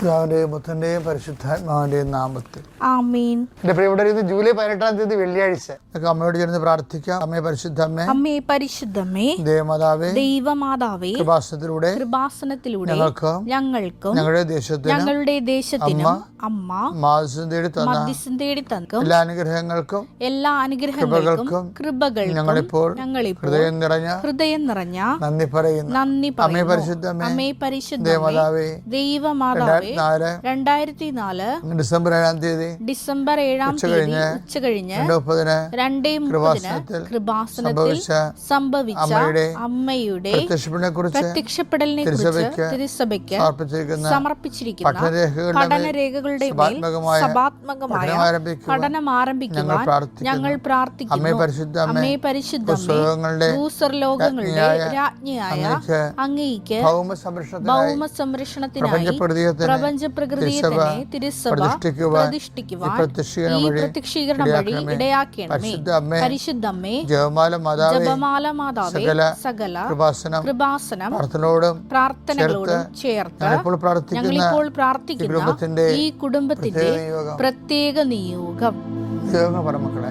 പിതാവിന്റെയും പുത്രന്റെയും പരിശുദ്ധാത്മാവിന്റെയും നാമത്തിൽ. ആമീൻ. എന്റെ പ്രിയപ്പെട്ടവർ ഇന്ന് ജൂലൈ പതിനെട്ടാം തീയതി വെള്ളിയാഴ്ച. അമ്മയോട് ചേർന്ന് പ്രാർത്ഥിക്കാം. അമ്മയെ പരിശുദ്ധ അമ്മേ അമ്മേ പരിശുദ്ധമേ ദേവമാതാവേ. ദൈവമാതാവേ. കൃപാസനത്തിലൂടെ കൃപാസനത്തിലൂടെ ഞങ്ങൾക്ക് ഞങ്ങൾക്കും ഞങ്ങളുടെ ദേശത്തിന് ഞങ്ങളുടെ ദേശത്തിനും അമ്മ മാസം തേടി തന്ന മധ്യസ്ഥം തേടി തന്നക്കും എല്ലാ അനുഗ്രഹങ്ങൾക്കും എല്ലാ അനുഗ്രഹങ്ങൾക്കും കൃപകൾക്കും ഞങ്ങളിപ്പോൾ ഞങ്ങളിപ്പോൾ ഹൃദയം നിറഞ്ഞ ഹൃദയം നിറഞ്ഞ നന്ദി പറയുന്നു. നന്ദി അമ്മേ പരിശുദ്ധമ്മേ പരിശുദ്ധ അമ്മേ പരിശുദ്ധ ദേവമാതാവേ ദൈവമാതാവേ രണ്ടായിരത്തി നാല് ഡിസംബർ ഏഴാം തീയതി. ഡിസംബർ ഏഴാം തീയതി ഉച്ച കഴിഞ്ഞ് രണ്ട് മുപ്പതിന് കൃപാസനത്തിൽ സംഭവിച്ച അമ്മയുടെ പ്രത്യക്ഷപ്പെടലിനെ കുറിച്ച് തിരുസഭയ്ക്ക് സമർപ്പിച്ചിരിക്കുന്ന പഠനരേഖകളുടെ സഭാത്മകമായ പഠനം ആരംഭിക്കുവാൻ ഞങ്ങൾ പ്രാർത്ഥിക്കുന്നു. അമ്മേ പരിശുദ്ധ ഭൂസ്വർലോകങ്ങളുടെ രാജ്ഞിയായ അങ്ങേക്ക് ഭൗമ സംരക്ഷണത്തിനായി പ്രപഞ്ച പ്രകൃതിയെ തന്നെ തിരുസഭ പ്രതിഷ്ഠിക്കുവാൻ പ്രതിഷ്ഠിക്കുവാൻ ഈ പ്രത്യക്ഷീകരണം വഴി പ്രത്യക്ഷീകരണം ഇടയാക്കണമേ. ഇടയാക്കണമേ. പരിശുദ്ധ അമ്മേ പരിശുദ്ധമ്മേ ജപമാല മാതാവേ ജപമാല മാതാവേ സകല സകല കൃപാസനം കൃപാസനം പ്രാർത്ഥനയോടും പ്രാർത്ഥനകളോടും ചേർത്ത് ഞങ്ങളിപ്പോൾ പ്രാർത്ഥിക്കുന്ന ഈ കുടുംബത്തിന്റെ പ്രത്യേക നിയോഗം. നിയോഗം. പറ പറമക്കളെ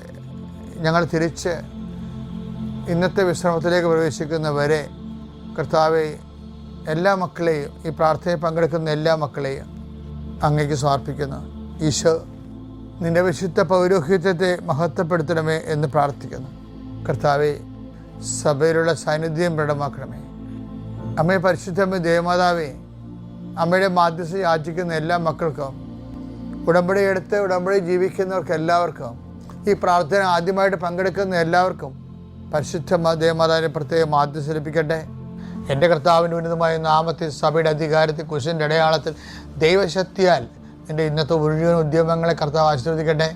ഞങ്ങൾ തിരിച്ച് ഇന്നത്തെ വിശ്രമത്തിലേക്ക് പ്രവേശിക്കുന്നവരെ കർത്താവെ എല്ലാ മക്കളെയും ഈ പ്രാർത്ഥനയിൽ പങ്കെടുക്കുന്ന എല്ലാ മക്കളെയും അങ്ങേക്ക് സമർപ്പിക്കുന്നു. ഈശോ നിന്റെ വിശുദ്ധ പൗരോഹിത്യത്തെ മഹത്വപ്പെടുത്തണമേ എന്ന് പ്രാർത്ഥിക്കുന്നു. കർത്താവെ സഭയിലുള്ള സാന്നിധ്യം ദൃഢമാക്കണമേ അമ്മയെ പരിശുദ്ധമ്മ ദേവമാതാവേ അമ്മയുടെ മാധ്യസ്ഥ യാചിക്കുന്ന എല്ലാ മക്കൾക്കും ഉടമ്പടി എടുത്ത് ഉടമ്പടി ജീവിക്കുന്നവർക്ക് എല്ലാവർക്കും ഈ പ്രാർത്ഥന ആദ്യമായിട്ട് പങ്കെടുക്കുന്ന എല്ലാവർക്കും പരിശുദ്ധ ദേവമാതാവിനെ പ്രത്യേകം മാധ്യസ്ഥ ലഭിക്കട്ടെ എന്റെ കർത്താവിന്റെ ഉന്നതമായ നാമത്തിൽ സഭയുടെ അധികാരത്തിൽ കുശിന്റെ അടയാളത്തിൽ ദൈവശക്തിയാൽ നിന്റെ ഇന്നത്തെ മുഴുവൻ ഉദ്യമങ്ങളെ കർത്താവ് ആശീർവദിക്കട്ടെ.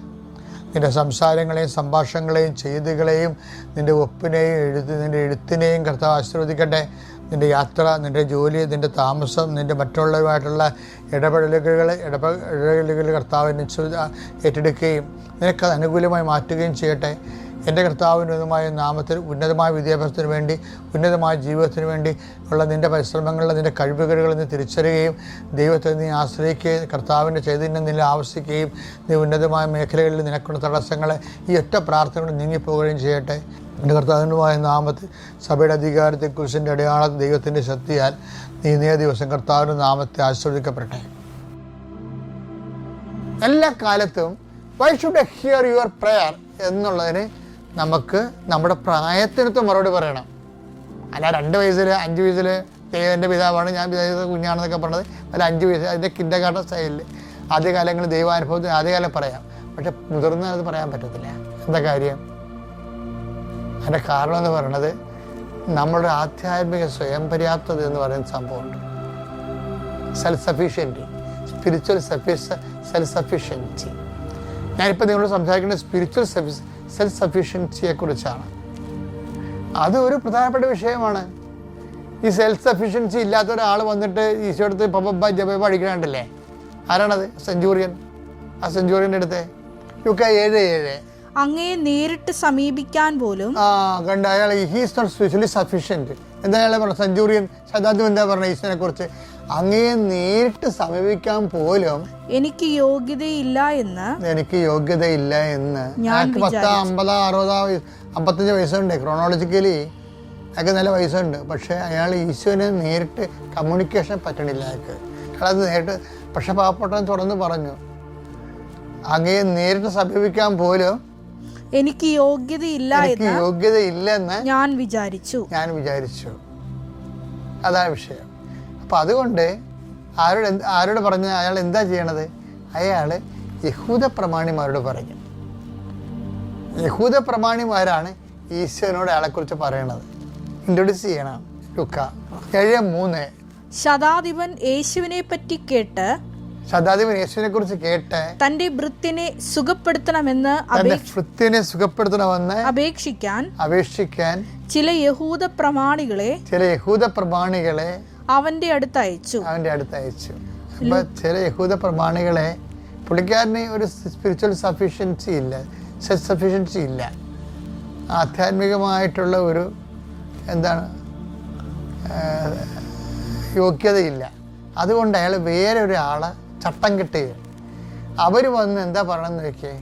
നിന്റെ സംസാരങ്ങളെയും സംഭാഷണങ്ങളെയും ചെയ്തികളെയും നിന്റെ ഒപ്പിനെയും എഴുത്ത് നിന്റെ എഴുത്തിനെയും കർത്താവ് ആശീർവദിക്കട്ടെ. നിന്റെ യാത്ര നിന്റെ ജോലി നിന്റെ താമസം നിന്റെ മറ്റുള്ളവരുമായിട്ടുള്ള ഇടപെടലുകൾ ഇടപെടലുകൾ കർത്താവിനെ ഏറ്റെടുക്കുകയും നിനക്കത് അനുകൂലമായി മാറ്റുകയും ചെയ്യട്ടെ. എന്റെ കർത്താവിന്റെ ഉന്നതമായ നാമത്തിൽ ഉന്നതമായ വിദ്യാഭ്യാസത്തിന് വേണ്ടി ഉന്നതമായ ജീവിതത്തിന് വേണ്ടി ഉള്ള നിന്റെ പരിശ്രമങ്ങളിൽ നിന്റെ കഴിവുകൾ നീ തിരിച്ചറിയുകയും ദൈവത്തെ നീ ആശ്രയിക്കുകയും കർത്താവിന്റെ ചൈതന്യം നില ആവശ്യിക്കുകയും നീ ഉന്നതമായ മേഖലകളിൽ നിനക്കുള്ള തടസ്സങ്ങളെ ഈ ഒറ്റ പ്രാർത്ഥന കൊണ്ട് നീങ്ങിപ്പോവുകയും ചെയ്യട്ടെ. എന്റെ കർത്താവിനുമായ നാമത്തിൽ സഭയുടെ അധികാരത്തെക്കുറിച്ചിന്റെ അടയാളം ദൈവത്തിന്റെ ശക്തിയാൽ നീ ഇന്നേ ദിവസം കർത്താവിന്റെ നാമത്തെ ആശ്രവദിക്കപ്പെടട്ടെ എല്ലാ കാലത്തും why should hear your prayer എന്നുള്ളതിന് നമുക്ക് നമ്മുടെ പ്രായത്തിനൊത്ത് മറുപടി പറയണം. അല്ല രണ്ട് വയസ്സിൽ അഞ്ച് വയസ്സിൽ ദൈവന്റെ പിതാവാണ് ഞാൻ പിതാവ് കുഞ്ഞാണെന്നൊക്കെ പറഞ്ഞത്. അല്ല അഞ്ച് വയസ്സ് അതിന്റെ കിൻഡർ സ്റ്റൈലിൽ ആദ്യകാലങ്ങളിൽ ദൈവാനുഭവത്തിൽ ആദ്യകാലം പറയാം. പക്ഷെ മുതിർന്ന അത് പറയാൻ പറ്റത്തില്ല. എന്താ കാര്യം? അതിന്റെ കാരണം എന്ന് പറയുന്നത് നമ്മുടെ ആധ്യാത്മിക സ്വയം പര്യാപ്തത എന്ന് പറയുന്ന സംഭവമുണ്ട്. Self sufficiency spiritual suffice self sufficiency ഞാനിപ്പോൾ നിങ്ങളോട് സംസാരിക്കുന്നത് സ്പിരിച്വൽ സഫീസ് സെൽഫ് സഫീഷ്യൻസിയെ കുറിച്ചാണ്. അത് ഒരു പ്രധാനപ്പെട്ട വിഷയമാണ്. ഈ സെൽഫ് സഫീഷ്യൻസി ഇല്ലാത്ത ഒരാൾ വന്നിട്ട് ഈശോടുത്ത് പബബ ജപ അടിക്കണണ്ടല്ലേ ആരാണത്? സെഞ്ചൂറിയൻ. ആ സെഞ്ചൂറിയന്റെ അടുത്ത്. യു കെ ഏഴ് ഏഴ്. അങ്ങയെ നേരിട്ട് സമീപിക്കാൻ പോലും ആ കണ്ട അയാൾ ഹീസ് നോട്ട് സ്പെഷ്യലി സഫീഷ്യന്റ് എന്താ അയാളെ പറഞ്ഞു സെഞ്ചൂറിയൻ ശതാബ്ദം എന്താ പറഞ്ഞത് ഈശോനെ കുറിച്ച്? അങ്ങയെ നേരിട്ട് സമീപിക്കാൻ പോലും എനിക്ക് യോഗ്യതയില്ല എന്ന് എനിക്ക് യോഗ്യതയില്ല എന്ന് ഞാൻ പത്ത് അമ്പതോ അറുപതോ അമ്പത്തഞ്ച് വയസ്സുണ്ട്. ക്രോണോളജിക്കലി അയാൾക്ക് നല്ല വയസ്സുണ്ട്. പക്ഷേ അയാൾ ഈശോനെ നേരിട്ട് കമ്മ്യൂണിക്കേഷൻ പറ്റണില്ല അയാൾക്ക്. അയാൾ അത് നേരിട്ട് പക്ഷെ പാവപ്പെട്ടവൻ തുറന്ന് പറഞ്ഞു അങ്ങയെ നേരിട്ട് സമീപിക്കാൻ പോലും എനിക്ക് യോഗ്യതയില്ല എനിക്ക് യോഗ്യതയില്ലെന്ന് ഞാൻ വിചാരിച്ചു. ഞാൻ വിചാരിച്ചു. അതാണ് വിഷയം. അപ്പം അതുകൊണ്ട് ആരോട് എന്ത് ആരോട് പറഞ്ഞ് അയാൾ എന്താ ചെയ്യണത്? അയാൾ യഹൂദ പ്രമാണിമാരോട് പറഞ്ഞു. യഹൂദ പ്രമാണിമാരാണ് ഈശോനോട് അയാളെക്കുറിച്ച് പറയണത്. ഇൻട്രൊഡ്യൂസ് ചെയ്യണം. ലുക്ക ഏഴ് മൂന്ന്. ശതാധിപൻ യേശുവിനെ പറ്റി കേട്ട് ശതാധിപൻ യേശുവിനെ കുറിച്ച് കേട്ട് തന്റെ വൃത്തിനെ സുഖപ്പെടുത്തണമെന്ന് തന്റെ വൃത്തിനെ സുഖപ്പെടുത്തണമെന്ന് അപേക്ഷിക്കാൻ അപേക്ഷിക്കാൻ ചില യഹൂദ പ്രമാണികളെ ചില യഹൂദ പ്രമാണികളെ അവന്റെ അടുത്ത് അയച്ചു. അവന്റെ അടുത്ത് അയച്ചു. അപ്പോൾ ചില യഹൂദ പ്രമാണികളെ പുള്ളിക്കാരന് ഒരു സ്പിരിച്വൽ സഫീഷ്യൻസി ഇല്ല സെൽഫ് സഫീഷ്യൻസി ഇല്ല. ആധ്യാത്മികമായിട്ടുള്ള ഒരു എന്താണ് യോഗ്യതയില്ല. അതുകൊണ്ട് അയാൾ വേറെ ഒരാളെ ചട്ടം കിട്ടുകയും അവർ വന്ന് എന്താ പറയണമെന്ന് വെക്കേ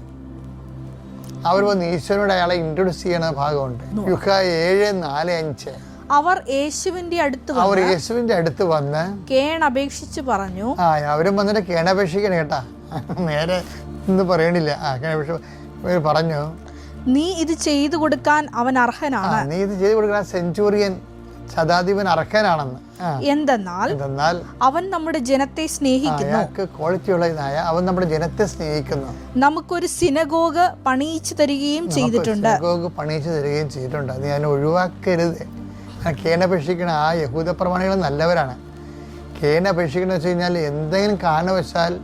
അവർ വന്ന് ഈശ്വരനോട് അയാളെ ഇൻട്രൊഡ്യൂസ് ചെയ്യണ ഭാഗമുണ്ട്. യുഹ ഏഴ് നാല് അഞ്ച്. അവർ യേശുവിന്റെ അടുത്ത് അവർ യേശുവിന്റെ അടുത്ത് വന്ന് കേണപേക്ഷിച്ച് പറഞ്ഞു. ആ അവരും വന്നിട്ട് കേണപേക്ഷിക്കണം കേട്ടാ. നേരെ ഒന്നും പറയണില്ല. ആ കേണപേക്ഷ പറഞ്ഞു നീ ഇത് ചെയ്തു കൊടുക്കാൻ അവൻ അർഹനാണ്. നീ ഇത് ചെയ്തു കൊടുക്കാൻ സെഞ്ചുറിയൻ ശതാധിപൻ അർഹനാണെന്ന്. എന്തെന്നാൽ എന്തെന്നാൽ അവൻ നമ്മുടെ ജനത്തെ സ്നേഹിക്കുന്നു. അയാൾക്ക് ക്വാളിറ്റി ഉള്ളതായ അവൻ നമ്മുടെ ജനത്തെ സ്നേഹിക്കുന്നു. നമുക്കൊരു സിനഗോഗ് പണിയിച്ചു തരികയും ചെയ്തിട്ടുണ്ട്. സിനഗോഗ് പണിയിച്ചു തരികയും ചെയ്തിട്ടുണ്ട്. അത് ഞാൻ ഒഴിവാക്കരുത്. കേണപേക്ഷിക്കണ ആ യഹൂദ പ്രമാണികൾ നല്ലവരാണ്. കേണപേക്ഷിക്കണമെന്ന് വെച്ച് കഴിഞ്ഞാൽ എന്തെങ്കിലും കാരണവശാൽ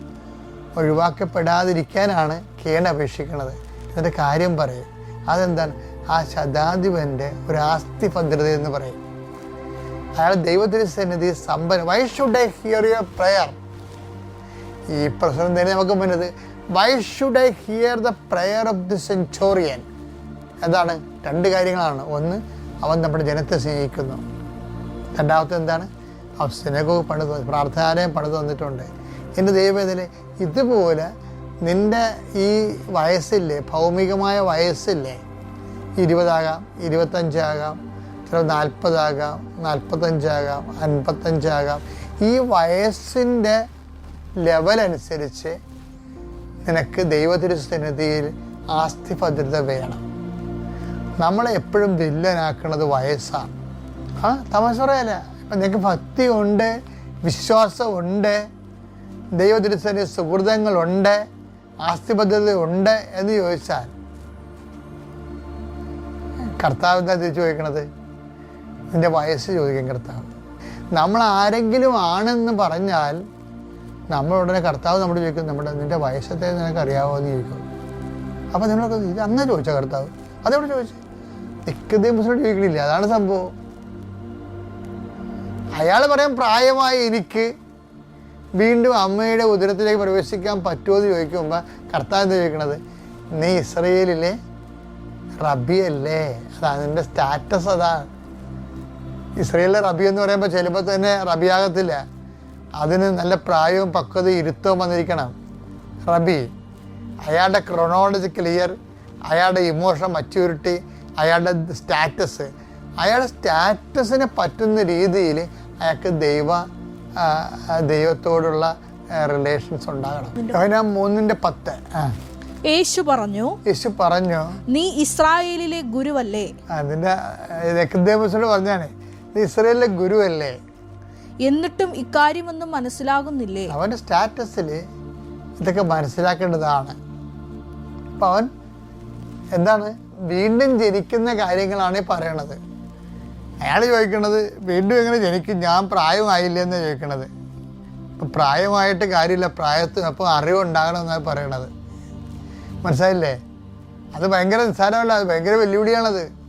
ഒഴിവാക്കപ്പെടാതിരിക്കാനാണ് കേണപേക്ഷിക്കണത് എന്നിട്ട് കാര്യം പറയും. അതെന്താണ്? ആ ശതാധിപന്റെ ഒരു ആസ്തി ഭദ്രത എന്ന് പറയും. അയാൾ ദൈവത്തിന് സന്നിധി സമ്പന്ന why should I hear your prayer ഈ പ്രശ്നം തന്നെ നമുക്ക് മുന്നത് why should I hear the prayer of the centurion എന്താണ്? രണ്ട് കാര്യങ്ങളാണ്. ഒന്ന് അവൻ നമ്മുടെ ജനത്തെ സ്നേഹിക്കുന്നു. രണ്ടാമത്തെ എന്താണ്? അവൻ സിനഗോഗ് പണിത് പ്രാർത്ഥനാലയം പണിത് തന്നിട്ടുണ്ട്. എന്റെ ദൈവവേദന ഇതുപോലെ നിന്റെ ഈ വയസ്സില്ലേ ഭൗമികമായ വയസ്സില്ലേ ഇരുപതാകാം ഇരുപത്തഞ്ചാകാം ചിലപ്പോൾ നാൽപ്പതാകാം നാൽപ്പത്തഞ്ചാകാം അൻപത്തഞ്ചാകാം ഈ വയസ്സിന്റെ ലെവലനുസരിച്ച് നിനക്ക് ദൈവത്തിരുസന്നിധിയിൽ ആസ്തി ഭദ്രത വേണം. നമ്മളെ എപ്പോഴും വില്ലനാക്കുന്നത് വയസ്സാണ് ആ തമാശ പറയല്ല. ഇപ്പം നിങ്ങൾക്ക് ഭക്തി ഉണ്ട് വിശ്വാസമുണ്ട് ദൈവത്തിരുസന്നിധി സുഹൃതങ്ങളുണ്ട് ആസ്തിബദ്ധത ഉണ്ട് എന്ന് ചോദിച്ചാൽ കർത്താവ് എന്താ തിരിച്ചു ചോദിക്കണത്? നിന്റെ വയസ്സ് ചോദിക്കും കർത്താവ്. നമ്മൾ ആരെങ്കിലും ആണെന്ന് പറഞ്ഞാൽ നമ്മൾ ഉടനെ കർത്താവ് നമ്മുടെ ചോദിക്കും നമ്മുടെ നിന്റെ വയസ്സത്തെ നിനക്ക് അറിയാമോ എന്ന് ചോദിക്കും. അപ്പം നിങ്ങളൊക്കെ ഇത് അങ്ങനെ ചോദിച്ച കർത്താവ്. അതെവിടെ ചോദിച്ചു? നിക്കതേമസിനോട് ചോദിക്കണില്ല അതാണ് സംഭവം. അയാൾ പറയാൻ പ്രായമായി എനിക്ക് വീണ്ടും അമ്മയുടെ ഉദരത്തിലേക്ക് പ്രവേശിക്കാൻ പറ്റുമോ എന്ന് ചോദിക്കുമ്പോൾ കർത്താവ് എന്താ ചോദിക്കണത്? നീ ഇസ്രയേലിലെ റബി അല്ലേ? അതാ നിന്റെ സ്റ്റാറ്റസ് അതാണ് ഇസ്രയേലിലെ റബി എന്ന് പറയുമ്പോൾ ചിലപ്പോൾ തന്നെ റബിയാകത്തില്ല അതിന് നല്ല പ്രായവും പക്വതയും ഇരുത്തവും വന്നിരിക്കണം. റബി അയാളുടെ ക്രൊണോളജി ഇയർ അയാളുടെ ഇമോഷൻ മച്യൂരിറ്റി അയാളുടെ സ്റ്റാറ്റസ് അയാളുടെ സ്റ്റാറ്റസിനെ പറ്റുന്ന രീതിയിൽ അയാൾക്ക് ദൈവ ദൈവത്തോടുള്ള റിലേഷൻസ് ഉണ്ടാകണം. യോഹന്നാൻ മൂന്നിന്റെ പത്ത്. യേശു പറഞ്ഞു യേശു പറഞ്ഞു നീ ഇസ്രായേലിലെ ഗുരുവല്ലേ? അതിന്റെ രക്തദേവസോട് പറഞ്ഞാണ് നീ ഇസ്രായേലിലെ ഗുരുവല്ലേ? എന്നിട്ടും ഇക്കാര്യമൊന്നും മനസ്സിലാകുന്നില്ലേ? അവന്റെ സ്റ്റാറ്റസിൽ ഇതൊക്കെ മനസ്സിലാക്കേണ്ടതാണ്. അപ്പം അവൻ എന്താണ്? വീണ്ടും ജനിക്കുന്ന കാര്യങ്ങളാണ് പറയണത്. അയാൾ ചോദിക്കണത് വീണ്ടും എങ്ങനെ ജനിക്കും? ഞാൻ പ്രായമായില്ല? എന്ന് ചോദിക്കണത്. ഇപ്പം പ്രായമായിട്ട് കാര്യമില്ല പ്രായത്തിന് അപ്പോൾ അറിവുണ്ടാകണം എന്നാണ് പറയണത്. മനസ്സിലായില്ലേ? അത് ഭയങ്കര നിസ്സാരമല്ല അത് ഭയങ്കര വെല്ലുവിളിയാണത്.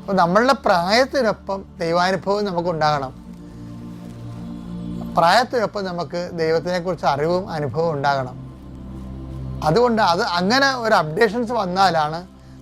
അപ്പോൾ നമ്മളുടെ പ്രായത്തിനൊപ്പം ദൈവാനുഭവം നമുക്ക് ഉണ്ടാകണം പ്രായത്തിനൊപ്പം നമുക്ക് ദൈവത്തിനെക്കുറിച്ച് അറിവും അനുഭവവും ഉണ്ടാകണം. അതുകൊണ്ട് അത് അങ്ങനെ ഒരു അപ്ഡേഷൻസ് വന്നാലാണ്